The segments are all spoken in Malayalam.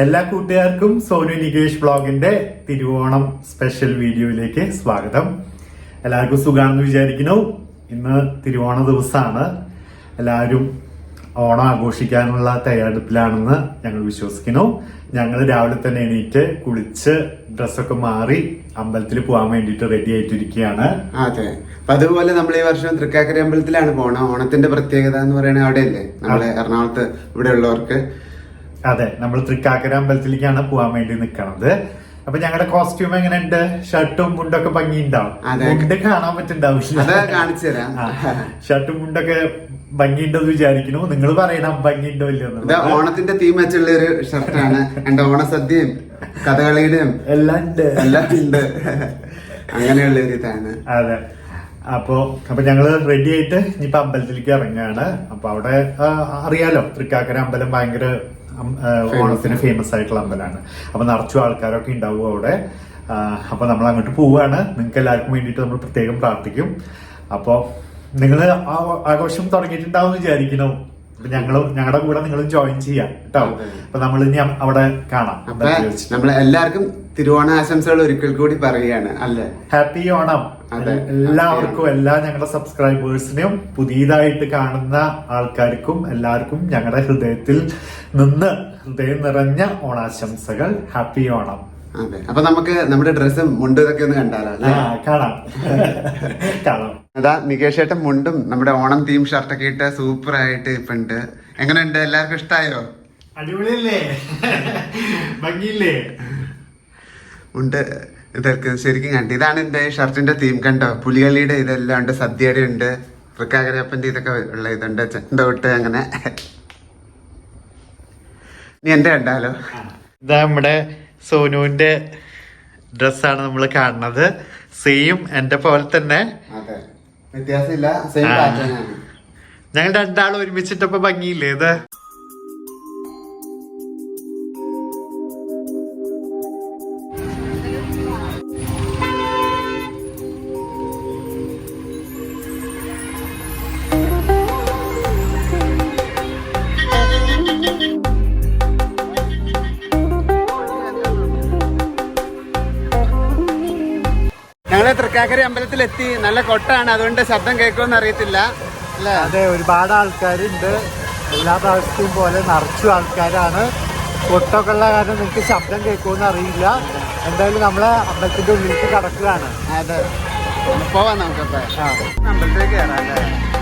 എല്ലാ കൂട്ടുകാർക്കും സോനു നികേഷ് ബ്ലോഗിന്റെ തിരുവോണം സ്പെഷ്യൽ വീഡിയോയിലേക്ക് സ്വാഗതം. എല്ലാവർക്കും സുഖാണെന്ന് വിചാരിക്കുന്നു. ഇന്ന് തിരുവോണ ദിവസമാണ്. എല്ലാവരും ഓണം ആഘോഷിക്കാനുള്ള തയ്യാറെടുപ്പിലാണെന്ന് ഞങ്ങൾ വിശ്വസിക്കുന്നു. ഞങ്ങൾ രാവിലെ തന്നെ എണീറ്റ് കുളിച്ച് ഡ്രസ്സൊക്കെ മാറി അമ്പലത്തിൽ പോകാൻ വേണ്ടിയിട്ട് റെഡി ആയിട്ടിരിക്കുകയാണ്. അതെ. അപ്പൊ അതുപോലെ നമ്മൾ ഈ വർഷം തൃക്കാക്കര അമ്പലത്തിലാണ് പോണത്. ഓണത്തിന്റെ പ്രത്യേകത എന്ന് പറയുന്നത് അവിടെയല്ലേ? നമ്മളെ എറണാകുളത്ത് ഇവിടെ ഉള്ളവർക്ക് അതെ നമ്മൾ തൃക്കാക്കര അമ്പലത്തിലേക്കാണ് പോകാൻ വേണ്ടി നിൽക്കണത് അപ്പൊ ഞങ്ങളുടെ കോസ്റ്റ്യൂം എങ്ങനെയുണ്ട്? ഷർട്ടും മുണ്ടൊക്കെ ഭംഗിയുണ്ടാവും. ഉണ്ടാവും മുണ്ട് കാണാൻ ആ, ഷർട്ടും മുണ്ടൊക്കെ ഭംഗിയുണ്ടെന്ന് വിചാരിക്കുന്നു. നിങ്ങൾ പറയണം ഭംഗിയുണ്ടോ ഇല്ലയോ ഇത് ഓണത്തിന്റെ തീം വെച്ചുള്ള ഒരു ഷർട്ടാണ് എന്റെ ഓണസദ്യയും കഥകളിയുടെയും എല്ലാം ഉണ്ട്. എല്ലാം ഉണ്ട്. അങ്ങനെയുള്ള ഒരു ഇതാണ്. അതെ. അപ്പോ അപ്പൊ ഞങ്ങൾ റെഡി ആയിട്ട് ഇനിയിപ്പോ അമ്പലത്തിലേക്ക് ഇറങ്ങുകയാണ്. അപ്പൊ അവിടെ അറിയാലോ തൃക്കാക്കര അമ്പലം ഭയങ്കര ഓണത്തിന് ഫേമസ് ആയിട്ടുള്ള അമ്പലമാണ്. അപ്പൊ നിറച്ചു ആൾക്കാരൊക്കെ ഉണ്ടാവും അവിടെ. അപ്പോൾ അപ്പൊ നമ്മൾ അങ്ങോട്ട് പോവുകയാണ് നിങ്ങൾക്ക് എല്ലാവർക്കും വേണ്ടിയിട്ട് നമ്മൾ പ്രത്യേകം പ്രാർത്ഥിക്കും. അപ്പോ നിങ്ങൾ ആഘോഷം തുടങ്ങിയിട്ടുണ്ടാവും അപ്പൊ ഞങ്ങളും ഞങ്ങളുടെ കൂടെ നിങ്ങൾ ജോയിൻ ചെയ്യാം കേട്ടോ? അപ്പൊ നമ്മൾ ഇനി അവിടെ കാണാം. നമ്മൾ എല്ലാവർക്കും തിരുവോണ ആശംസകൾ ഒരിക്കൽ കൂടി പറയുകയാണ് അല്ലേ? ഹാപ്പി ഓണം. എല്ലാവർക്കും എല്ലാ ഞങ്ങളുടെ സബ്സ്ക്രൈബേഴ്സിനും പുതിയതായിട്ട് കാണുന്ന ആൾക്കാർക്കും എല്ലാവർക്കും ഞങ്ങളുടെ ഹൃദയത്തിൽ നിന്ന് ഹൃദയം നിറഞ്ഞ ഓണാശംസകൾ. ഹാപ്പി ഓണം. അതെ. അപ്പൊ നമുക്ക് നമ്മുടെ ഡ്രസ്സും മുണ്ടും ഇതൊക്കെ ഒന്ന് കണ്ടാലോ കാണാം. കാണാം. അതാ നികേഷ് ഏട്ടൻ മുണ്ടും നമ്മുടെ ഓണം തീം ഷർട്ടൊക്കെ ഇട്ട് സൂപ്പർ ആയിട്ട് ഇപ്പൊ ഉണ്ട്. എങ്ങനെയുണ്ട്? എല്ലാവർക്കും ഇഷ്ടായോ? അടിപൊളിയല്ലേ? ഭംഗിയില്ലേ? ഉണ്ട്. ഇതൊക്കെ ശരിക്കും കണ്ടു. ഇതാണ് എന്റെ ഷർട്ടിന്റെ തീം കണ്ടോ? പുലികളിയുടെ ഇതെല്ലാം ഉണ്ട് സദ്യയുടെ ഉണ്ട് തൃക്കാക്കരപ്പന്റെ ഇതൊക്കെ ഉള്ള ഇതുണ്ട് ചെണ്ടോട്ട് അങ്ങനെ. നീ എന്റെ കണ്ടാലോ? ഇതാ നമ്മുടെ സോനുവിന്റെ ഡ്രസ്സാണ് നമ്മൾ കാണുന്നത്. സെയിം എന്റെ പോലെ തന്നെ. വ്യത്യാസമില്ല. സെയിം ഞങ്ങൾ രണ്ടാളും ഒരുമിച്ചിട്ടപ്പോ ഭംഗിയില്ലേ ഇത്? ഞങ്ങൾ തൃക്കാക്കര അമ്പലത്തിലെത്തി. നല്ല കൊട്ടാണ്. അതുകൊണ്ട് ശബ്ദം കേൾക്കുമെന്ന് അറിയത്തില്ല. അല്ലേ? അതെ ഒരുപാട് ആൾക്കാരുണ്ട്. എല്ലാ പ്രാവശ്യത്തെയും പോലെ നിറച്ചു ആൾക്കാരാണ്. കൊട്ടൊക്കെ ഉള്ള കാരണം നിങ്ങൾക്ക് ശബ്ദം കേൾക്കുമെന്ന് അറിയില്ല. എന്തായാലും നമ്മൾ അമ്പലത്തിന്റെ ഉള്ളിലേക്ക് കടക്കുകയാണ്. അതെ. പോവാം നമുക്കപ്പോ. ആ. അമ്പലത്തിലേക്ക് കയറാം അല്ലേ?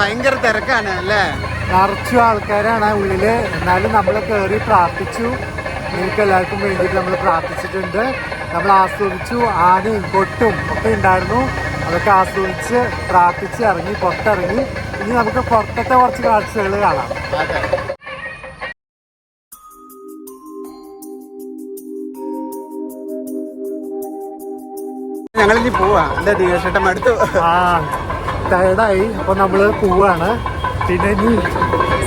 ഭയങ്കര തിരക്കാണ് അല്ലേ? നിറച്ചു ആൾക്കാരാണ് ഉള്ളിൽ. എന്നാലും നമ്മൾ കയറി പ്രാർത്ഥിച്ചു. നിങ്ങൾക്ക് എല്ലാവർക്കും വേണ്ടിയിട്ട് നമ്മൾ പ്രാർത്ഥിച്ചിട്ടുണ്ട്. നമ്മൾ ആസ്വദിച്ചു. ആനയും കൊട്ടും ഒക്കെ ഉണ്ടായിരുന്നു. അതൊക്കെ ആസ്വദിച്ച് പ്രാർത്ഥിച്ച് ഇറങ്ങി പുറത്തിറങ്ങി. ഇനി നമുക്ക് പുറത്തത്തെ കുറച്ച് കാഴ്ചകൾ കാണാം. ഞങ്ങളിനി പോവാ. എന്താ ദിവേഷേട്ടൻ അടുത്ത് ആ. ടയർഡായി അപ്പൊ നമ്മൾ പോവാണ്. പിന്നെ ഇനി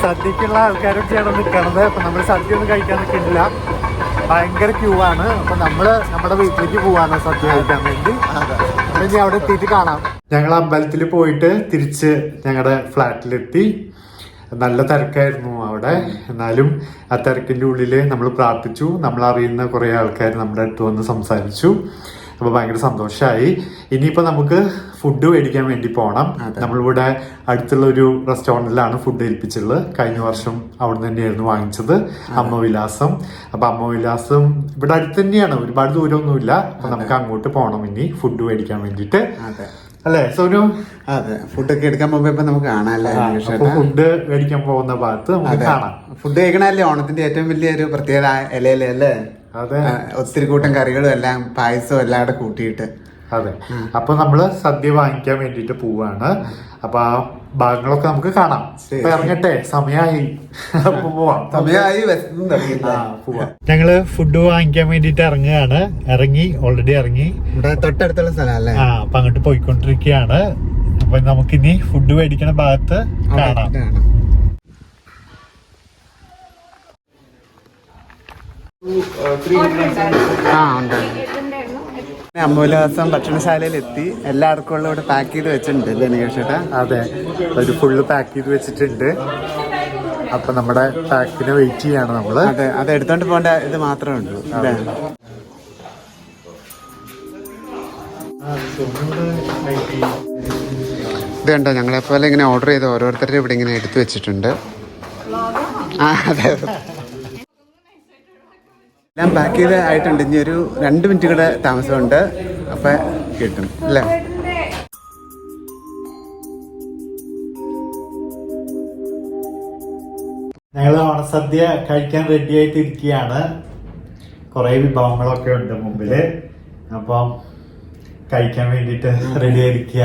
സദ്യക്കുള്ള ആൾക്കാരൊക്കെയാണ് നിൽക്കണത് അപ്പൊ നമ്മൾ സദ്യ ഒന്നും കഴിക്കാൻ നിൽക്കുന്നില്ല ഭയങ്കര ക്യൂ ആണ്. അപ്പൊ നമ്മൾ നമ്മുടെ വീട്ടിലേക്ക് പോവാണ് സദ്യ കഴിക്കാൻ വേണ്ടി. അപ്പം ഇനി അവിടെ എത്തിയിട്ട് കാണാം. ഞങ്ങൾ അമ്പലത്തിൽ പോയിട്ട് തിരിച്ച് ഞങ്ങളുടെ ഫ്ലാറ്റിലെത്തി. നല്ല തിരക്കായിരുന്നു അവിടെ. എന്നാലും ആ തിരക്കിന്റെ ഉള്ളിൽ നമ്മൾ പ്രാർത്ഥിച്ചു. നമ്മൾ അറിയുന്ന കുറേ ആൾക്കാർ നമ്മുടെ അടുത്ത് വന്ന് സംസാരിച്ചു. അപ്പൊ ഭയങ്കര സന്തോഷമായി ഇനിയിപ്പോ നമുക്ക് ഫുഡ് മേടിക്കാൻ വേണ്ടി പോകണം നമ്മളിവിടെ അടുത്തുള്ള ഒരു റെസ്റ്റോറന്റിലാണ് ഫുഡ് ഏൽപ്പിച്ചുള്ളത് കഴിഞ്ഞ വർഷം അവിടെ തന്നെയായിരുന്നു വാങ്ങിച്ചത്. അമ്മ വിലാസം. അപ്പൊ അമ്മ വിലാസം ഇവിടെ അടുത്ത് തന്നെയാണ്. ഒരുപാട് ദൂരമൊന്നുമില്ല. അപ്പൊ നമുക്ക് അങ്ങോട്ട് പോകണം ഇനി ഫുഡ് മേടിക്കാൻ വേണ്ടിയിട്ട്. അല്ലേ സോനു? അതെ. ഫുഡൊക്കെ എടുക്കാൻ പോകുമ്പോ ഇപ്പൊ നമുക്ക് കാണാല്ലേ ഫുഡ് മേടിക്കാൻ പോകുന്ന ഭാഗത്ത് നമുക്ക് കാണാം. ഫുഡ് കഴിക്കണല്ലേ ഓണത്തിന്റെ ഏറ്റവും വലിയ ഒരു പ്രത്യേക ഇലയല്ലേ അല്ലേ? അതെ ആ, ഒത്തിരി കൂട്ടം കറികളും എല്ലാം പായസവും എല്ലാം കൂടെ കൂട്ടിയിട്ട്. അതെ. അപ്പൊ നമ്മൾ സദ്യ വാങ്ങിക്കാൻ വേണ്ടിട്ട് പോവാണ്. അപ്പൊ ആ ഭാഗങ്ങളൊക്കെ നമുക്ക് കാണാം. ഇറങ്ങട്ടെ. സമയമായി സമയമായി. ഞങ്ങൾ ഫുഡ് വാങ്ങിക്കാൻ വേണ്ടിട്ട് ഇറങ്ങുകയാണ്. ഇറങ്ങി ഓൾറെഡി ഇറങ്ങി. ഇവിടെ തൊട്ടടുത്തുള്ള സ്ഥലമല്ലേ ആ അപ്പൊ അങ്ങോട്ട് പോയിക്കൊണ്ടിരിക്കുകയാണ്. അപ്പൊ നമുക്കിനി ഫുഡ് മേടിക്കണ ഭാഗത്ത് കാണാം. ആ ഉണ്ട് അമൂലവാസം ഭക്ഷണശാലയിൽ എത്തി. എല്ലാവർക്കും ഉള്ള ഇവിടെ പാക്ക് ചെയ്ത് വെച്ചിട്ടുണ്ട് നികേഷ് അതെ ഒരു ഫുള്ള് പാക്ക് ചെയ്ത് വെച്ചിട്ടുണ്ട്. അപ്പൊ നമ്മുടെ പാക്കിന് വെയിറ്റ് ചെയ്യാണ് നമ്മൾ. അതെ അത് എടുത്തോണ്ട് പോകേണ്ട ഇത് മാത്രമേ ഉള്ളൂ. അതെ. ഇത് കണ്ടോ ഞങ്ങളെപ്പോലെ ഇങ്ങനെ ഓർഡർ ചെയ്ത് ഓരോരുത്തരുടെ ഇവിടെ ഇങ്ങനെ എടുത്തു വെച്ചിട്ടുണ്ട്. ആ? അതെ. എല്ലാം പാക്ക് ചെയ്ത് ആയിട്ടുണ്ട്. ഇനി ഒരു രണ്ട് മിനിറ്റ് കൂടെ താമസമുണ്ട്. അപ്പൊ കിട്ടും അല്ലേ? ഞങ്ങൾ ഓണസദ്യ കഴിക്കാൻ റെഡി ആയിട്ട് ഇരിക്കുകയാണ് കുറെ വിഭവങ്ങളൊക്കെ ഉണ്ട് മുമ്പിൽ. അപ്പം കഴിക്കാൻ വേണ്ടിട്ട് റെഡി ആയിരിക്കുക.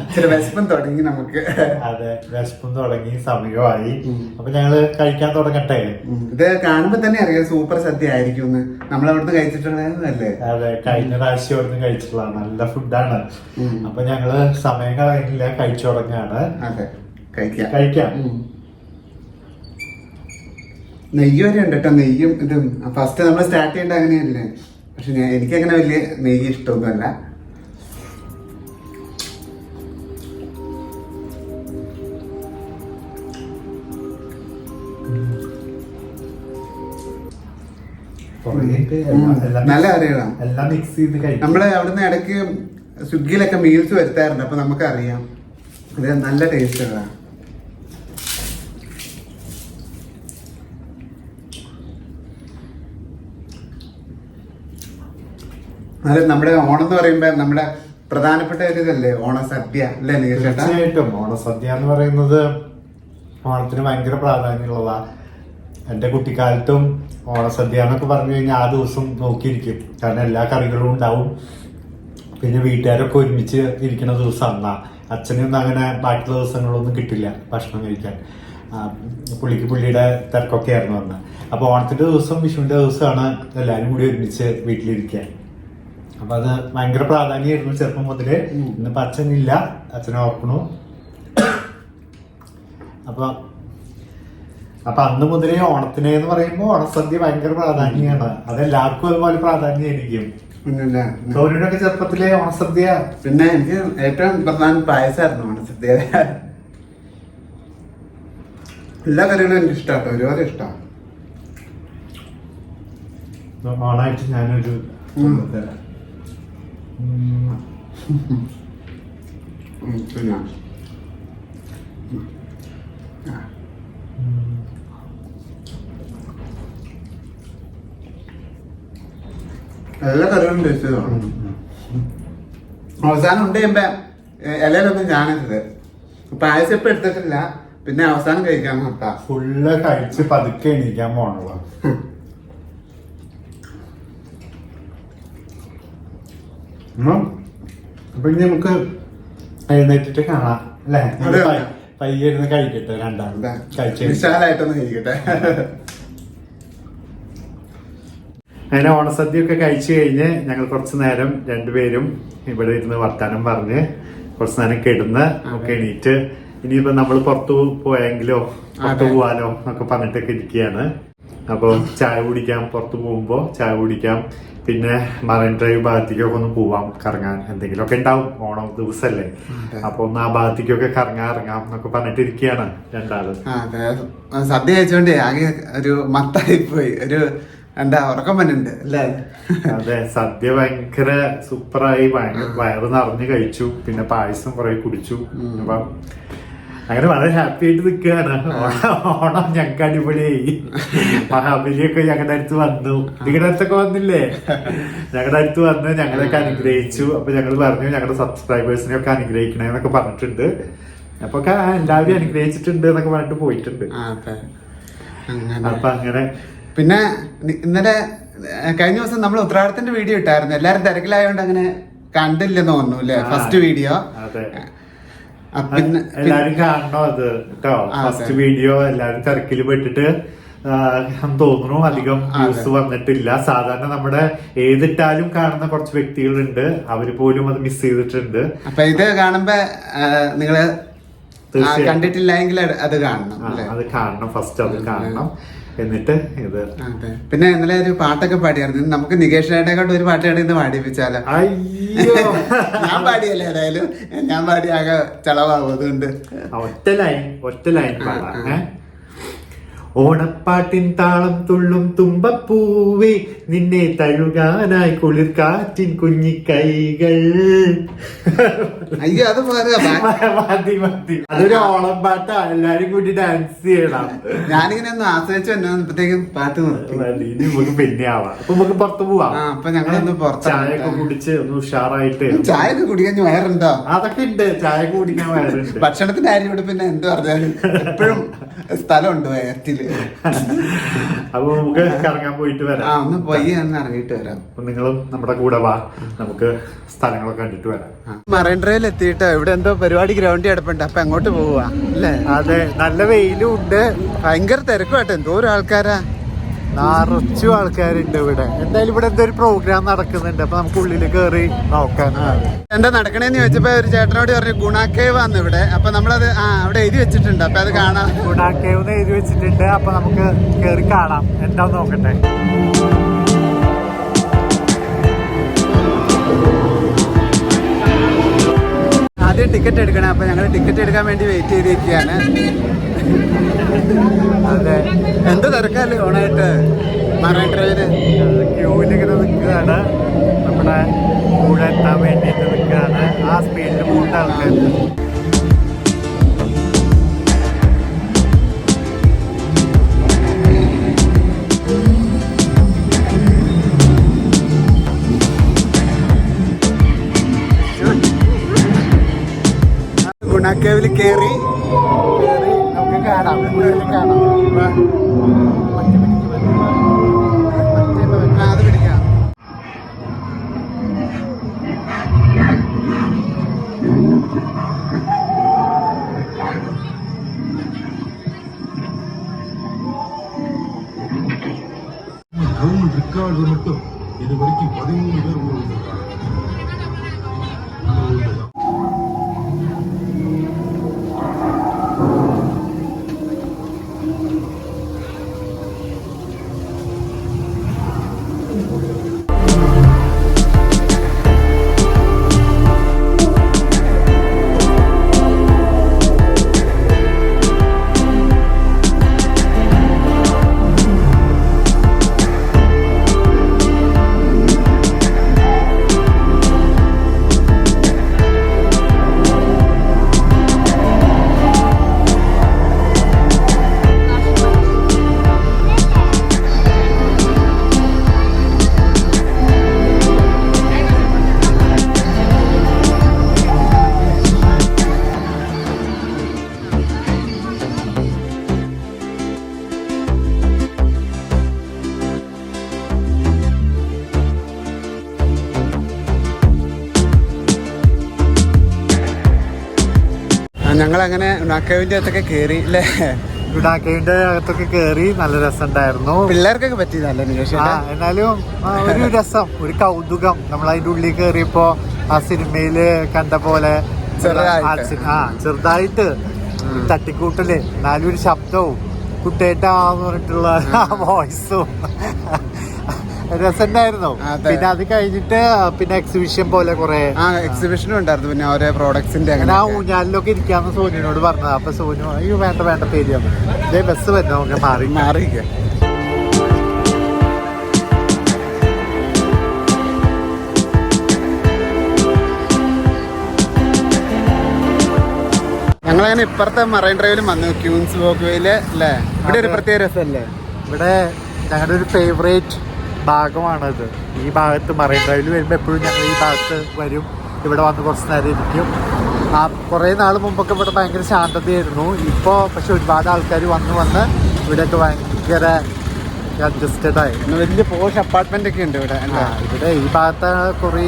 ഇച്ചിരി വിശപ്പം തുടങ്ങി നമുക്ക്. അതെ വിശപ്പും തുടങ്ങി സമയമായി. അപ്പൊ ഞങ്ങൾ കഴിക്കാൻ തുടങ്ങട്ടെ? ഇത് കാണുമ്പോ തന്നെ അറിയാം സൂപ്പർ സദ്യ ആയിരിക്കും നമ്മൾ അവിടുന്ന് കഴിച്ചിട്ടുള്ളതല്ലേ? അതെ കഴിഞ്ഞ പ്രാവശ്യം അവിടുന്ന് കഴിച്ചിട്ടുള്ള നല്ല ഫുഡാണ്. അപ്പൊ ഞങ്ങൾ സമയം കളയുന്നില്ല കഴിച്ചു തുടങ്ങാണ് അതെ കഴിക്കാം. കഴിക്കാം. നെയ്യ് വരെ ഉണ്ട് കേട്ടോ നെയ്യും ഇതും. ഫസ്റ്റ് നമ്മൾ സ്റ്റാർട്ട് ചെയ്യേണ്ട അങ്ങനെയല്ലേ? പക്ഷെ എനിക്കങ്ങനെ വലിയ നെയ്യ് ഇഷ്ടമൊന്നുമല്ല. നല്ല കറികളാണ് എല്ലാം മിക്സ് ചെയ്ത് കഴിക്കാം. നമ്മൾ അവിടുന്ന് ഇടയ്ക്ക് സ്വിഗ്ഗിയിലൊക്കെ മീൽസ് വരുത്താറുണ്ട്. അപ്പൊ നമുക്കറിയാം. ഇത് നല്ല ടേസ്റ്റുകളാണ് എന്നാലും നമ്മുടെ ഓണം എന്ന് പറയുമ്പോ നമ്മുടെ പ്രധാനപ്പെട്ട ഒരു ഇതല്ലേ? ഓണസദ്യ അല്ലേ തീർച്ചയായിട്ടും. ഓണസദ്യ എന്ന് പറയുന്നത് ഓണത്തിന് ഭയങ്കര പ്രാധാന്യമുള്ളതാ. എന്റെ കുട്ടിക്കാലത്തും ഓണസദ്യ എന്നൊക്കെ പറഞ്ഞു കഴിഞ്ഞാൽ ആ ദിവസം നോക്കിയിരിക്കും. കാരണം എല്ലാ കറികളും ഉണ്ടാവും. പിന്നെ വീട്ടുകാരൊക്കെ ഒരുമിച്ച് ഇരിക്കുന്ന ദിവസം അന്നാ. അച്ഛനൊന്നും അങ്ങനെ ബാക്കിയുള്ള ദിവസങ്ങളൊന്നും കിട്ടില്ല ഭക്ഷണം കഴിക്കാൻ. പുള്ളിക്ക് പുള്ളിയുടെ തിരക്കൊക്കെ ആയിരുന്നു അന്ന്. അപ്പോൾ ഓണത്തിന്റെ ദിവസം വിഷുവിന്റെ ദിവസമാണ് എല്ലാവരും കൂടി ഒരുമിച്ച് വീട്ടിലിരിക്കുക. അപ്പൊ അത് ഭയങ്കര പ്രാധാന്യമായിരുന്നു ചെറുപ്പം മുതൽ. ഇന്നിപ്പോൾ ഇന്നിപ്പോ അച്ഛനില്ല. അച്ഛനെ ഓർക്കണു അപ്പൊ അപ്പൊ അന്ന് മുതലേ ഓണത്തിനെ എന്ന് പറയുമ്പോൾ ഓണസദ്യ ഭയങ്കര പ്രാധാന്യമാണ്. അതെല്ലാവർക്കും അതുപോലെ പ്രാധാന്യമായിരിക്കും. പിന്നല്ല? സൗരനൊക്കെ ചെറുപ്പത്തിലെ ഓണസദ്യ. പിന്നെ എനിക്ക് ഏറ്റവും പ്രധാന പായസമായിരുന്നു ഓണസദ്യ. എല്ലാ കറികളും എനിക്ക് ഇഷ്ടമാട്ടോ ഒരുപാട് ഇഷ്ടമാണ് ഓണായിട്ട് ഞാനൊരു. പിന്നെ. എല്ലാ കറികളും ടേസ്റ്റ് ചെയ്തോളാം അവസാനം ഉണ്ട് ചെയ്യുമ്പോ ഇലയിലൊന്നും കാണരുത് പായസം ഇപ്പൊ എടുത്തിട്ടില്ല. പിന്നെ അവസാനം കഴിക്കാൻ നോക്കാം. ഫുള്ള് കഴിച്ച് പതുക്കെ എണീക്കാൻ പോണുള്ളൂ. അപ്പൊ ഇനി നമുക്ക് എഴുന്നേറ്റിട്ട് കാണാം അല്ലേ? പയ്യെ ഇരുന്ന് കഴിക്കട്ടെ രണ്ടാമത് കഴിച്ചു വിശാലായിട്ടൊന്ന് കഴിക്കട്ടെ. അങ്ങനെ ഓണസദ്യയൊക്കെ കഴിച്ചു കഴിഞ്ഞ് ഞങ്ങൾ കുറച്ച് നേരം രണ്ടുപേരും ഇവിടെ ഇരുന്ന് വർത്താനം പറഞ്ഞ് കുറച്ച് നേരം കിടന്ന് ഒക്കെ എണീറ്റ് ഇനിയിപ്പോ നമ്മൾ പുറത്തു പോയെങ്കിലോ പുറത്തു പോവാലോ എന്നൊക്കെ പറഞ്ഞിട്ടൊക്കെ ഇരിക്കുകയാണ്. അപ്പോൾ ചായ കുടിക്കാം പുറത്തു പോകുമ്പോൾ ചായ കുടിക്കാം. പിന്നെ മറൈൻ ഡ്രൈവ് ഭാഗത്തേക്കൊക്കെ ഒന്ന് പോവാം കറങ്ങാൻ എന്തെങ്കിലുമൊക്കെ ഉണ്ടാവും ഓണം ദിവസല്ലേ. അപ്പൊ ഒന്ന് ആ ഭാഗത്തേക്കൊക്കെ കറങ്ങാൻ ഇറങ്ങാം എന്നൊക്കെ പറഞ്ഞിട്ട് ഇരിക്കുകയാണ് രണ്ടാൾ. സദ്യ കഴിച്ചോണ്ടേ ആകെ ഒരു മത്തായി പോയി. ഒരു എന്താ ഉറക്കം വന്നിട്ടുണ്ട് അല്ലേ? അതെ സദ്യ ഭയങ്കര സൂപ്പറായി. ഭയങ്കര വയറ് നിറഞ്ഞ് കഴിച്ചു. പിന്നെ പായസം കുറെ കുടിച്ചു. അപ്പം അങ്ങനെ വളരെ ഹാപ്പി ആയിട്ട് നിൽക്കുകയാണ്. ഓണം ഞങ്ങൾക്ക് അടിപൊളിയായി. മഹാബലിയൊക്കെ ഞങ്ങളുടെ അടുത്ത് വന്നു. നിങ്ങളുടെ അടുത്തൊക്കെ വന്നില്ലേ? ഞങ്ങളുടെ അടുത്ത് വന്ന് ഞങ്ങളെയൊക്കെ അനുഗ്രഹിച്ചു. അപ്പൊ ഞങ്ങൾ പറഞ്ഞു ഞങ്ങളുടെ സബ്സ്ക്രൈബേഴ്സിനെ ഒക്കെ അനുഗ്രഹിക്കണേ എന്നൊക്കെ പറഞ്ഞിട്ടുണ്ട്. അപ്പൊ എല്ലാവരും അനുഗ്രഹിച്ചിട്ടുണ്ട് എന്നൊക്കെ പറഞ്ഞിട്ട് പോയിട്ടുണ്ട്. അപ്പൊ അങ്ങനെ പിന്നെ ഇന്നലെ കഴിഞ്ഞ ദിവസം നമ്മൾ ഉത്രാടത്തിന്റെ വീഡിയോ ഇട്ടായിരുന്നു. എല്ലാരും തിരക്കിലായോണ്ട് അങ്ങനെ കണ്ടില്ലെന്ന് തോന്നുന്നു അല്ലേ? ഫസ്റ്റ് വീഡിയോ പിന്നെ എല്ലാരും കാണണം അത് കേട്ടോ ഫസ്റ്റ് വീഡിയോ എല്ലാരും തിരക്കിൽ പെട്ടിട്ട് തോന്നുന്നു അധികം ന്യൂസ് വ്യൂസ് വന്നിട്ടില്ല. സാധാരണ നമ്മുടെ ഏതിട്ടാലും കാണുന്ന കുറച്ച് വ്യക്തികളുണ്ട്. അവർ പോലും അത് മിസ് ചെയ്തിട്ടുണ്ട്. അപ്പൊ ഇത് കാണുമ്പോ നിങ്ങൾ കണ്ടിട്ടില്ല എങ്കിൽ കണ്ടിട്ടില്ലെങ്കിൽ അത് കാണണം അത് കാണണം. ഫസ്റ്റ് അത് കാണണം. എന്നിട്ട് ഇത്. അതെ. പിന്നെ ഇന്നലെ ഒരു പാട്ടൊക്കെ പാടിയായിരുന്നു. നമുക്ക് നികേഷ് ഏട്ടേക്കാട്ട് ഒരു പാട്ട് ഇന്ന് പാടിപ്പിച്ചാലോ? അയ്യോ. ഞാൻ പാടിയല്ലേ ഏതായാലും? ഞാൻ പാടി ആകെ ചളവാകും അതുകൊണ്ട്. ഒറ്റ ലൈൻ ഒറ്റ ലൈൻ പാടാം? ഓണപ്പാട്ടിൻ താളം തുള്ളും തുമ്പപ്പൂവേ നിന്നെ തഴുകാനായി കുളിർ കാറ്റിൻ കുഞ്ഞിക്കൈകൾ. അയ്യോ അത് മതി മതി. അതൊരു ഓണം പാട്ടാ എല്ലാരും കൂടി ഡാൻസ് ചെയ്യണം. ഞാനിങ്ങനെ ഒന്ന് ആശ്രയിച്ചു വന്നപ്പോഴത്തേക്കും പാട്ട് നിർത്തി. ഇനി നമുക്ക് പിന്നെ ആവാം. അപ്പൊ നമുക്ക് പുറത്തു പോവാം. അപ്പൊ ഞങ്ങളൊന്ന് പുറത്ത്. ചായ ഒക്കെ കുടിച്ച് ഒന്ന് ഉഷാറായിട്ട് ചായ ഒക്കെ കുടിക്കാൻ വയറുണ്ടോ? അതൊക്കെ ഉണ്ട്. ചായ ഒക്കെ കുടിക്കാൻ വയറുണ്ട്. ഭക്ഷണത്തിന്റെ കാര്യം ഇവിടെ പിന്നെ എന്ത് പറഞ്ഞാലും എപ്പോഴും സ്ഥലമുണ്ട് വയറ്റിൽ. അപ്പൊ നമുക്ക് കറങ്ങാൻ പോയിട്ട് ആ വരാം ഒന്ന് പോയി ഒന്ന് ഇറങ്ങിയിട്ട് വരാം. അപ്പൊ നിങ്ങളും നമ്മുടെ കൂടെ വാ. നമുക്ക് സ്ഥലങ്ങളൊക്കെ കണ്ടിട്ട് വരാം. മറൈൻ ഡ്രൈവിൽ എത്തിയിട്ട് ഇവിടെ എന്തോ പരിപാടി ഗ്രൗണ്ടിൽ കിടപ്പുണ്ട്. അപ്പൊ അങ്ങോട്ട് പോവാ അല്ലേ? അതെ നല്ല വെയിലും ഉണ്ട്. ഭയങ്കര തിരക്കും ആട്ടെ എന്തോ ഒരു ആൾക്കാരാ. നിറച്ചു ആൾക്കാരുണ്ട് ഇവിടെ. എന്തായാലും ഇവിടെ എന്തൊരു പ്രോഗ്രാം നടക്കുന്നുണ്ട്. അപ്പൊ നമുക്ക് ഉള്ളിൽ കയറി നോക്കാൻ എന്താ നടക്കണേന്ന് ചോദിച്ചപ്പോ ഒരു ചേട്ടനോട് പറഞ്ഞു ഗുണാക്കേവ് ആണ് ഇവിടെ. അപ്പൊ നമ്മളത് ആ അവിടെ എഴുതി വെച്ചിട്ടുണ്ട്. അപ്പൊ അത് കാണാം. ഗുണാക്കേവ് എഴുതി വെച്ചിട്ടുണ്ട്. അപ്പൊ നമുക്ക് കയറി കാണാം. എന്താ നോക്കട്ടെ. ടിക്കറ്റ് എടുക്കണം. അപ്പൊ ഞങ്ങൾ ടിക്കറ്റ് എടുക്കാൻ വേണ്ടി വെയിറ്റ് ചെയ്തിരിക്കുകയാണ്. അതെ. എന്ത് തിരക്കല്ലേ ഓണായിട്ട്? മറൈൻ ഡ്രൈവിൽ ക്യൂവിൽ ഇങ്ങനെ നിൽക്കുകയാണ്. നമ്മുടെ കൂടെ എത്താൻ വേണ്ടിയിട്ട് നിൽക്കുകയാണ്. ആ സ്പീഡിൽ പോകേണ്ട ആൾക്കാർ കേറി കയറി. കയറി നമുക്ക് കാണാം. കാണാം. ഞങ്ങൾ അങ്ങനെ ഉണാക്കേവിന്റെ അകത്തൊക്കെ കയറി അല്ലേ ഉണാക്കേവിന്റെ അകത്തൊക്കെ കയറി നല്ല രസമുണ്ടായിരുന്നു. പിള്ളേർക്കൊക്കെ പറ്റിയതല്ലേ നല്ല എന്നാലും ഒരു രസം ഒരു കൗതുകം. നമ്മൾ അതിന്റെ ഉള്ളിൽ കയറിയപ്പോ ആ സിനിമയിൽ കണ്ട പോലെ ആ ചെറുതായിട്ട്. തട്ടിക്കൂട്ടൽ എന്നാലും ഒരു ശബ്ദവും കുട്ടേറ്റാന്ന് പറഞ്ഞിട്ടുള്ള വോയിസും രസമുണ്ടായിരുന്നു. പിന്നെ അത് കഴിഞ്ഞിട്ട് പിന്നെ എക്സിബിഷൻ പോലെ കുറെ. എക്സിബിഷനും ഉണ്ടായിരുന്നു. പിന്നെ ഓരോ പ്രോഡക്ട്സിന്റെ അങ്ങനെ ആ ഊഞ്ഞാലിലൊക്കെ ഇരിക്കാന്ന് സോനുവിനോട് പറഞ്ഞത്. അപ്പൊ സോനു അയ്യോ വേണ്ട വേണ്ട പേര് വന്നു ഇതേ ബസ് വരുന്ന നമുക്ക് മാറി. മാറിയിരിക്കുക ഞങ്ങളങ്ങനെ ഇപ്പുറത്തെ മറൈൻ ഡ്രൈവിലും വന്നു ക്യൂൻസ് വോക്ക് വേയിൽ അല്ലേ ഇവിടെ ഒരു. പ്രത്യേക രസമല്ലേ? ഇവിടെ ഞങ്ങളുടെ ഒരു ഫേവറേറ്റ് ഭാഗമാണിത്. ഈ ഭാഗത്ത് മറൈൻ ഡ്രൈവിൽ വരുമ്പോൾ എപ്പോഴും ഞങ്ങൾ ഈ ഭാഗത്ത് വരും. ഇവിടെ വന്ന് കുറച്ച് നേരം ഇരിക്കും. ആ കുറേ നാൾ മുമ്പൊക്കെ ഇവിടെ ഭയങ്കര ശാന്തതയായിരുന്നു. ഇപ്പോൾ പക്ഷെ ഒരുപാട് ആൾക്കാർ വന്ന് വന്ന് ഇവിടെയൊക്കെ ഭയങ്കര അഡ്ജസ്റ്റഡ് ആയി. വലിയ പോഷ് അപ്പാർട്ട്മെന്റ് ഒക്കെ ഉണ്ട് ഇവിടെ. ഇവിടെ ഈ ഭാഗത്ത് കുറേ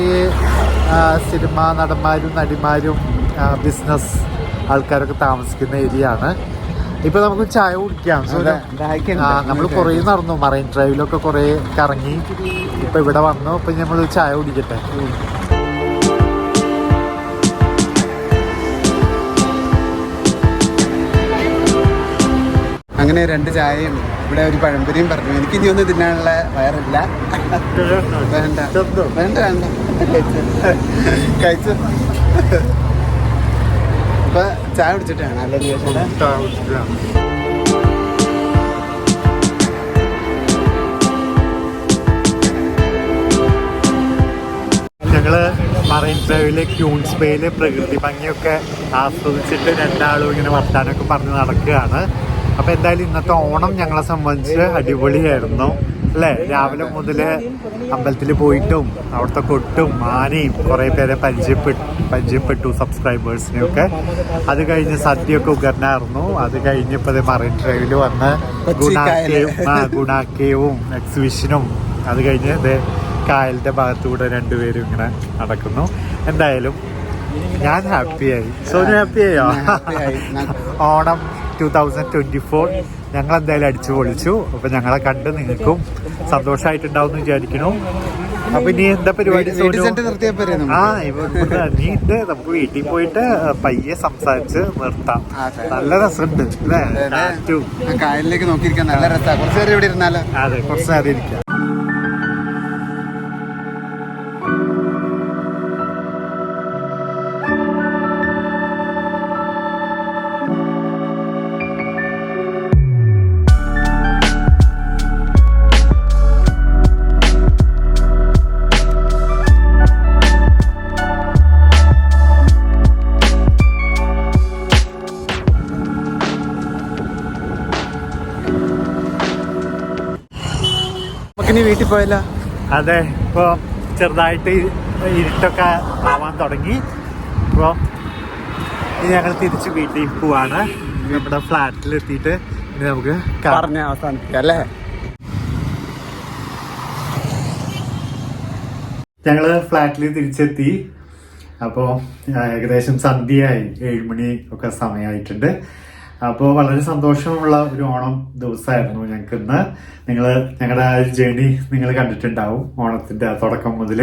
സിനിമ നടന്മാരും നടിമാരും ബിസിനസ് ആൾക്കാരൊക്കെ താമസിക്കുന്ന ഏരിയ ആണ്. ഇപ്പൊ നമുക്ക് ചായ കുടിക്കാം. നമ്മൾ കുറെ നടന്നു. മറൈൻ ഡ്രൈവിലൊക്കെ കുറെ കറങ്ങി. ഇപ്പൊ ഇവിടെ വന്നു. ഇപ്പൊ നമ്മൾ ചായ കുടിക്കട്ടെ. അങ്ങനെ രണ്ട് ചായയും ഇവിടെ ഒരു പഴംപൊരിയും പറഞ്ഞു. എനിക്ക് ഇനി ഒന്നും തിന്നാനുള്ള വയറില്ല. വേണ്ട? വേണ്ട വേണ്ട. കഴിച്ചു? ചായ കുടിച്ചിട്ടാണ്. അല്ലേ ചായ. ഞങ്ങൾ മറൈൻ ഡ്രൈവിലെ ക്യൂൺസ് ബേയിലെ പ്രകൃതി ഭംഗിയൊക്കെ ആസ്വദിച്ചിട്ട് രണ്ടാളും ഇങ്ങനെ വർത്താനൊക്കെ പറഞ്ഞ് നടക്കുകയാണ്. അപ്പൊ എന്തായാലും ഇന്നത്തെ ഓണം ഞങ്ങളെ സംബന്ധിച്ച് അടിപൊളിയായിരുന്നു. അല്ലേ? രാവിലെ മുതൽ അമ്പലത്തിൽ പോയിട്ടും അവിടുത്തെ കൊട്ടും ആനയും കുറേ പേരെ പരിചയപ്പെട്ടു പരിചയപ്പെട്ടു സബ്സ്ക്രൈബേഴ്സിനെയൊക്കെ അത് കഴിഞ്ഞ് സദ്യയൊക്കെ ഉഗർന്നായിരുന്നു. അത് കഴിഞ്ഞപ്പോൾ ഇത് മറൈൻ ഡ്രൈവിൽ വന്ന്. ഗുണാക്കേവും ഗുണാക്കേവും എക്സിബിഷനും അത് കഴിഞ്ഞ് ഇത് കായലിന്റെ ഭാഗത്തൂടെ രണ്ടുപേരും ഇങ്ങനെ നടക്കുന്നു. എന്തായാലും ഞാൻ ഹാപ്പിയായി. Sonu ഹാപ്പിയായോ. Onam two thousand twenty four ഞങ്ങൾ എന്തായാലും അടിച്ചു പൊളിച്ചു അപ്പൊ ഞങ്ങളെ കണ്ട് നിങ്ങൾക്കും സന്തോഷമായിട്ടുണ്ടാവും വിചാരിക്കണു അപ്പൊ ഇനി എന്താ പരിപാടി? ആ നീ ഉണ്ട് നമുക്ക് വീട്ടിൽ പോയിട്ട് പയ്യെ സംസാരിച്ച് നിർത്താം. നല്ല രസമുണ്ട് അല്ലേ? കായലിലേക്ക് നോക്കിയിരിക്കാൻ നല്ല രസമാണ് കുറച്ചു നേരം ഇവിടെ ഇരുന്നാലോ. അതെ കുറച്ചു നേരം ഇരിക്കാം. പോയല്ലോ? അതെ ഇപ്പൊ ചെറുതായിട്ട് ഇരുട്ടൊക്കെ ആവാൻ തുടങ്ങി. അപ്പോൾ ഞങ്ങൾ തിരിച്ച് വീട്ടിൽ പോവാണ്. നമ്മുടെ ഫ്ലാറ്റിൽ എത്തിയിട്ട് ഇനി നമുക്ക്. പറഞ്ഞ അവസാനിപ്പിക്കാം അല്ലേ? ഞങ്ങൾ ഫ്ലാറ്റിൽ തിരിച്ചെത്തി. അപ്പോൾ ഏകദേശം സന്ധ്യയായി. ഏഴുമണി ഒക്കെ സമയമായിട്ടുണ്ട്. അപ്പോൾ വളരെ സന്തോഷമുള്ള ഒരു ഓണം ദിവസമായിരുന്നു ഞങ്ങൾക്ക് ഇന്ന് നിങ്ങൾ ഞങ്ങളുടെ ആ ഒരു ജേണി നിങ്ങൾ കണ്ടിട്ടുണ്ടാവും ഓണത്തിന്റെ തുടക്കം മുതൽ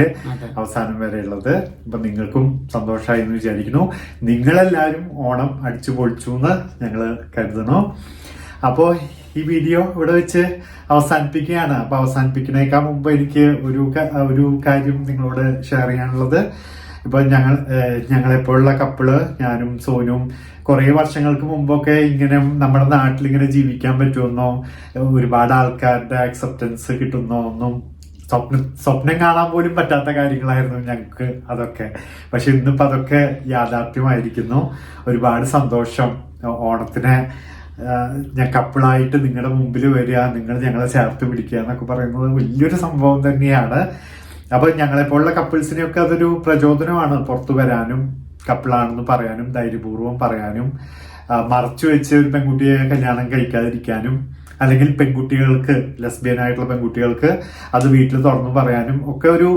അവസാനം വരെ ഉള്ളത് അപ്പൊ നിങ്ങൾക്കും സന്തോഷമായി എന്ന് വിചാരിക്കുന്നു. നിങ്ങളെല്ലാവരും ഓണം അടിച്ചു പൊളിച്ചു എന്ന് ഞങ്ങൾ കരുതണം അപ്പോൾ ഈ വീഡിയോ ഇവിടെ വെച്ച് അവസാനിപ്പിക്കുകയാണ്. അപ്പോൾ അവസാനിപ്പിക്കുന്നേക്കാൾ മുമ്പ് എനിക്ക് ഒരു ഒരു കാര്യം നിങ്ങളോട് ഷെയർ ചെയ്യാനുള്ളത്. ഇപ്പൊ ഞങ്ങൾ ഞങ്ങളെപ്പോലുള്ള കപ്പിൾ ഞാനും സോനും കുറേ വർഷങ്ങൾക്ക് മുമ്പൊക്കെ ഇങ്ങനെ നമ്മുടെ നാട്ടിൽ ഇങ്ങനെ ജീവിക്കാൻ പറ്റുമെന്നോ ഒരുപാട് ആൾക്കാരുടെ അക്സെപ്റ്റൻസ് കിട്ടുന്നോ ഒന്നും സ്വപ്ന സ്വപ്നം കാണാൻ പോലും പറ്റാത്ത കാര്യങ്ങളായിരുന്നു ഞങ്ങൾക്ക് അതൊക്കെ. പക്ഷെ ഇന്നിപ്പോൾ അതൊക്കെ യാഥാർത്ഥ്യമായിരിക്കുന്നു. ഒരുപാട് സന്തോഷം. ഓണത്തിന് ഞാൻ കപ്പിളായിട്ട് നിങ്ങളുടെ മുമ്പിൽ വരിക നിങ്ങൾ ഞങ്ങളെ ചേർത്ത് പിടിക്കുക എന്നൊക്കെ പറയുന്നത് വലിയൊരു സംഭവം തന്നെയാണ്. അപ്പൊ ഞങ്ങളെപ്പോലുള്ള കപ്പിൾസിനെയൊക്കെ അതൊരു പ്രചോദനമാണ്. പുറത്തു വരാനും കപ്പിളാണെന്ന് പറയാനും ധൈര്യപൂർവം പറയാനും മറച്ചു വെച്ച് ഒരു പെൺകുട്ടിയെ കല്യാണം കഴിക്കാതിരിക്കാനും അല്ലെങ്കിൽ പെൺകുട്ടികൾക്ക് ലെസ്ബിയൻ ആയിട്ടുള്ള പെൺകുട്ടികൾക്ക് അത് വീട്ടിൽ തുറന്നു പറയാനും ഒക്കെ ഒരു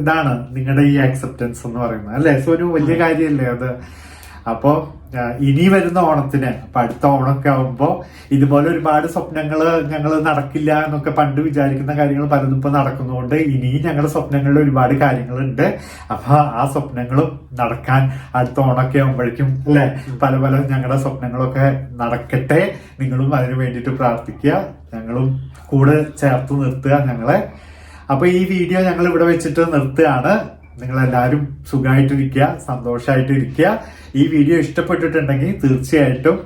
ഇതാണ് നിങ്ങളുടെ ഈ ആക്സെപ്റ്റൻസ് എന്ന് പറയുന്നത്. അല്ലേ? സോ ഒരു വലിയ കാര്യമല്ലേ അത്? അപ്പോ ആ, ഇനി വരുന്ന ഓണത്തിന് അപ്പൊ അടുത്ത ഓണമൊക്കെ ആകുമ്പോൾ ഇതുപോലെ ഒരുപാട് സ്വപ്നങ്ങൾ ഞങ്ങൾ നടക്കില്ല എന്നൊക്കെ പണ്ട് വിചാരിക്കുന്ന കാര്യങ്ങൾ പലതും ഇപ്പൊ നടക്കുന്നതുകൊണ്ട് ഇനിയും ഞങ്ങളുടെ സ്വപ്നങ്ങളിൽ ഒരുപാട് കാര്യങ്ങളുണ്ട്. അപ്പോൾ ആ സ്വപ്നങ്ങളും നടക്കാൻ അടുത്ത ഓണമൊക്കെ ആകുമ്പോഴേക്കും അല്ലേ? പല പല ഞങ്ങളുടെ സ്വപ്നങ്ങളൊക്കെ നടക്കട്ടെ. നിങ്ങളും അതിനു വേണ്ടിയിട്ട് പ്രാർത്ഥിക്കുക. ഞങ്ങളും കൂടെ ചേർത്ത് നിർത്തുക ഞങ്ങളെ. അപ്പോൾ ഈ വീഡിയോ ഞങ്ങൾ ഇവിടെ വെച്ചിട്ട് നിർത്തുകയാണ്. നിങ്ങളെല്ലാവരും സുഖമായിട്ടിരിക്കുക സന്തോഷമായിട്ടിരിക്കുക ഈ വീഡിയോ ഇഷ്ടപ്പെട്ടിട്ടുണ്ടെങ്കിൽ തീർച്ചയായിട്ടും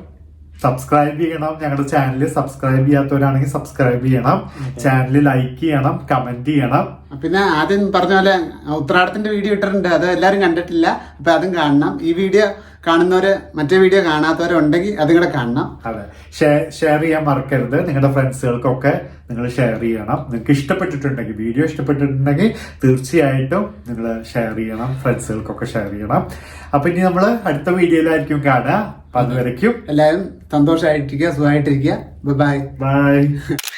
സബ്സ്ക്രൈബ് ചെയ്യണം. ഞങ്ങളുടെ ചാനൽ സബ്സ്ക്രൈബ് ചെയ്യാത്തവരാണെങ്കിൽ സബ്സ്ക്രൈബ് ചെയ്യണം. ചാനൽ ലൈക്ക് ചെയ്യണം കമന്റ് ചെയ്യണം. പിന്നെ ആദ്യം പറഞ്ഞ പോലെ ഉത്രാടത്തിന്റെ വീഡിയോ ഇട്ടിട്ടുണ്ട്. അത് എല്ലാവരും കണ്ടിട്ടില്ല. അപ്പൊ അതും കാണണം. ഈ വീഡിയോ കാണുന്നവര് മറ്റേ വീഡിയോ കാണാത്തവരുണ്ടെങ്കിൽ അതും കൂടെ കാണണം. അതെ. ഷെയർ ചെയ്യാൻ മറക്കരുത്. നിങ്ങളുടെ ഫ്രണ്ട്സുകൾക്കൊക്കെ നിങ്ങൾ ഷെയർ ചെയ്യണം. നിങ്ങൾക്ക് ഇഷ്ടപ്പെട്ടിട്ടുണ്ടെങ്കിൽ വീഡിയോ ഇഷ്ടപ്പെട്ടിട്ടുണ്ടെങ്കിൽ തീർച്ചയായിട്ടും നിങ്ങൾ ഷെയർ ചെയ്യണം. ഫ്രണ്ട്സുകൾക്കൊക്കെ ഷെയർ ചെയ്യണം. അപ്പൊ ഇനി നമ്മൾ അടുത്ത വീഡിയോയിലായിരിക്കും കാണുക. അപ്പൊ അതുവരയ്ക്കും എല്ലാവരും സന്തോഷമായിട്ടിരിക്കുക സുഖമായിട്ടിരിക്കുക. Bye bye